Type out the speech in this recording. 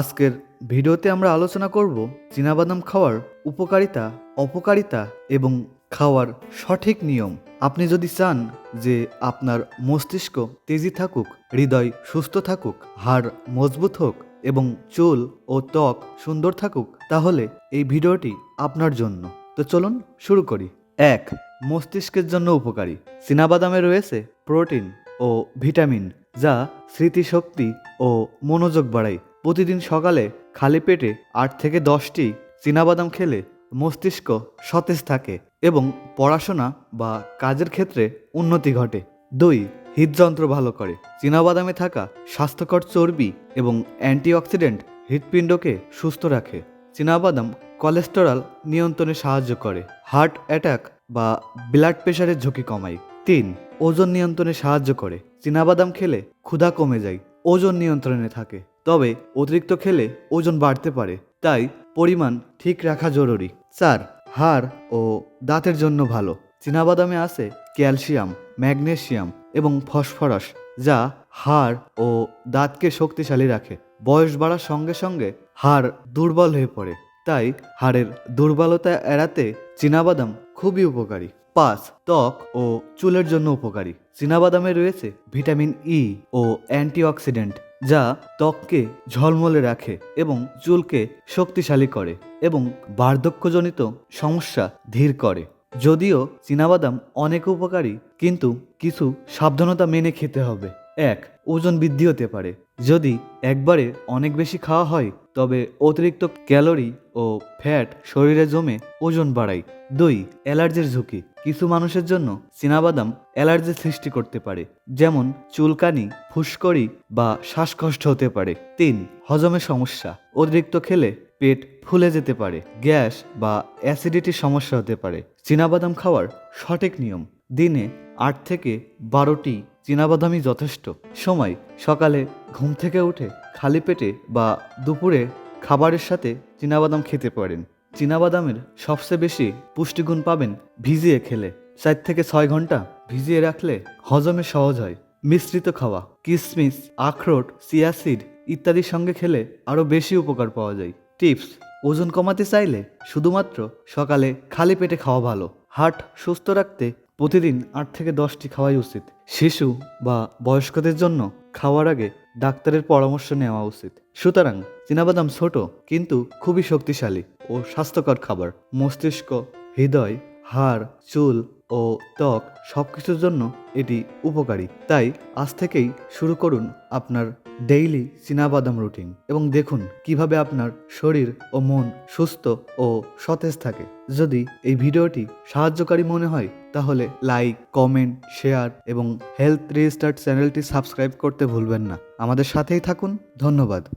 আজকের ভিডিওতে আমরা আলোচনা করব চীনাবাদাম খাওয়ার উপকারিতা, অপকারিতা এবং খাওয়ার সঠিক নিয়ম। আপনি যদি চান যে আপনার মস্তিষ্ক তেজি থাকুক, হৃদয় সুস্থ থাকুক, হাড় মজবুত হোক এবং চুল ও ত্বক সুন্দর থাকুক, তাহলে এই ভিডিওটি আপনার জন্য। তো চলুন শুরু করি। এক, মস্তিষ্কের জন্য উপকারী। চীনাবাদামে রয়েছে প্রোটিন ও ভিটামিন যা স্মৃতিশক্তি ও মনোযোগ বাড়ায়। প্রতিদিন সকালে খালি পেটে আট থেকে দশটি চীনাবাদাম খেলে মস্তিষ্ক সতেজ থাকে এবং পড়াশোনা বা কাজের ক্ষেত্রে উন্নতি ঘটে। দুই, হৃদযন্ত্র ভালো করে। চীনাবাদামে থাকা স্বাস্থ্যকর চর্বি এবং অ্যান্টিঅক্সিডেন্ট হৃৎপিণ্ডকে সুস্থ রাখে। চীনাবাদাম কোলেস্টেরল নিয়ন্ত্রণে সাহায্য করে। হার্ট অ্যাটাক বা ব্লাড প্রেশারের ঝুঁকি কমায়। তিন, ওজন নিয়ন্ত্রণে সাহায্য করে। চীনাবাদাম খেলে ক্ষুধা কমে যায়, ওজন নিয়ন্ত্রণে থাকে। তবে অতিরিক্ত খেলে ওজন বাড়তে পারে। তাই পরিমাণ ঠিক রাখা জরুরি। চার হাড় ও দাঁতের জন্য ভালো। চীনাবাদামে আছে ক্যালসিয়াম, ম্যাগনেসিয়াম এবং ফসফরাস, যা হাড় ও দাঁতকে শক্তিশালী রাখে। বয়স বাড়ার সঙ্গে সঙ্গে হাড় দুর্বল হয়ে পড়ে। তাই হাড়ের দুর্বলতা এড়াতে চীনাবাদাম খুবই উপকারী। পাঁচ, ত্বক ও চুলের জন্য উপকারী। চীনাবাদামে রয়েছে ভিটামিন ই ও অ্যান্টিঅক্সিডেন্ট। যা ত্বককে ঝলমলে রাখে এবং চুলকে শক্তিশালী করে এবং বার্ধক্যজনিত সমস্যা ধীর করে। যদিও চীনাবাদাম অনেক উপকারী, কিন্তু কিছু সাবধানতা মেনে খেতে হবে। এক, ওজন বৃদ্ধি হতে পারে। যদি একবারে অনেক বেশি খাওয়া হয়, তবে অতিরিক্ত ক্যালোরি ও ফ্যাট শরীরে জমে ওজন বাড়ায়। দুই, অ্যালার্জির ঝুঁকি। কিছু মানুষের জন্য চীনাবাদাম অ্যালার্জি সৃষ্টি করতে পারে, যেমন চুলকানি, ফুসকরি বা শ্বাসকষ্ট হতে পারে। তিন হজমের সমস্যা। অতিরিক্ত খেলে পেট ফুলে যেতে পারে, গ্যাস বা অ্যাসিডিটির সমস্যা হতে পারে। চীনাবাদাম খাওয়ার সঠিক নিয়ম। দিনে আট থেকে বারোটি চীনাবাদামই যথেষ্ট। সময়, সকালে ঘুম থেকে উঠে খালি পেটে বা দুপুরে খাবারের সাথে চীনাবাদাম খেতে পারেন। চীনাবাদামের সবচেয়ে বেশি পুষ্টিগুণ পাবেন ভিজিয়ে খেলে। চার থেকে ছয় ঘণ্টা ভিজিয়ে রাখলে হজমে সহজ হয়। মিশ্রিত খাওয়া কিশমিশ আখরোট সিয়াসিড ইত্যাদির সঙ্গে খেলে আরও বেশি উপকার পাওয়া যায়। টিপস, ওজন কমাতে চাইলে শুধুমাত্র সকালে খালি পেটে খাওয়া ভালো। হার্ট সুস্থ রাখতে প্রতিদিন আট থেকে দশটি খাওয়াই উচিত। শিশু বা বয়স্কদের জন্য খাওয়ার আগে ডাক্তারের পরামর্শ নেওয়া উচিত। সুতরাং চীনাবাদাম ছোট, কিন্তু খুবই শক্তিশালী ও স্বাস্থ্যকর খাবার। মস্তিষ্ক, হৃদয়, হাড়, চুল ও ত্বক সব কিছুর জন্য এটি উপকারী। তাই আজ থেকেই শুরু করুন আপনার ডেইলি চীনাবাদাম রুটিন এবং দেখুন কীভাবে আপনার শরীর ও মন সুস্থ ও সতেজ থাকে। যদি এই ভিডিওটি সাহায্যকারী মনে হয়, তাহলে লাইক, কমেন্ট, শেয়ার এবং হেলথ রেজিস্টার্ড চ্যানেলটি সাবস্ক্রাইব করতে ভুলবেন না। আমাদের সাথেই থাকুন। ধন্যবাদ।